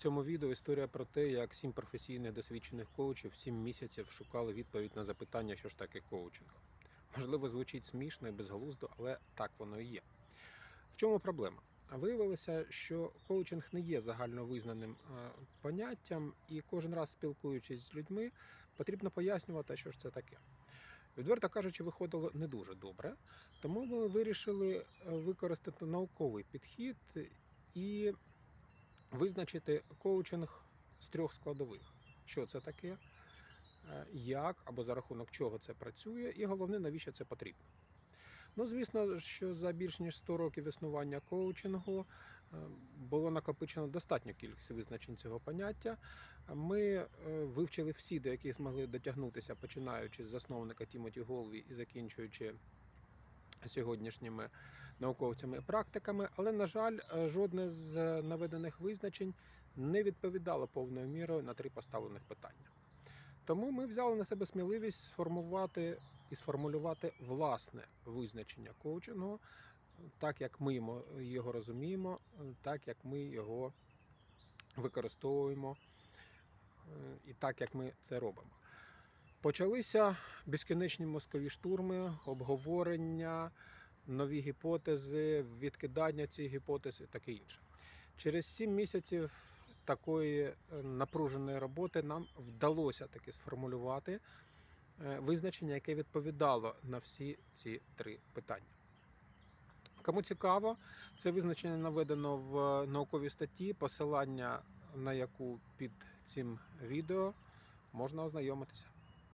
цьому відео історія про те, як сім професійних досвідчених коучів сім місяців шукали відповідь на запитання, що ж таке коучинг. Можливо, звучить смішно і безглуздо, але так воно і є. В чому проблема? Виявилося, що коучинг не є загальновизнаним е, поняттям, і кожен раз спілкуючись з людьми, потрібно пояснювати, що ж це таке. Відверто кажучи, виходило не дуже добре, тому ми вирішили е, використати науковий підхід і визначити коучинг з трьох складових: що це таке, е, як або за рахунок чого це працює, і головне, навіщо це потрібно. Ну, звісно, що за більш ніж 100 років існування коучингу е, було накопичено достатню кількість визначень цього поняття. Ми е, вивчили всі, до яких змогли дотягнутися, починаючи з засновника Тімоті Голві і закінчуючи сьогоднішніми науковцями і практиками, але, на жаль, е, жодне з наведених визначень не відповідало повною мірою на три поставлених питання. Тому ми взяли на себе сміливість сформувати і сформулювати власне визначення коучингу, так як ми його розуміємо, так як ми його використовуємо е, і так як ми це робимо. Почалися безкінечні мозкові штурми, обговорення, нові гіпотези, відкидання цих гіпотез і таке інше. Через сім місяців такої е, напруженої роботи нам вдалося таки сформулювати е, визначення, яке відповідало на всі ці три питання. Кому цікаво, це визначення наведено в науковій статті, посилання на яку під цим відео можна ознайомитися.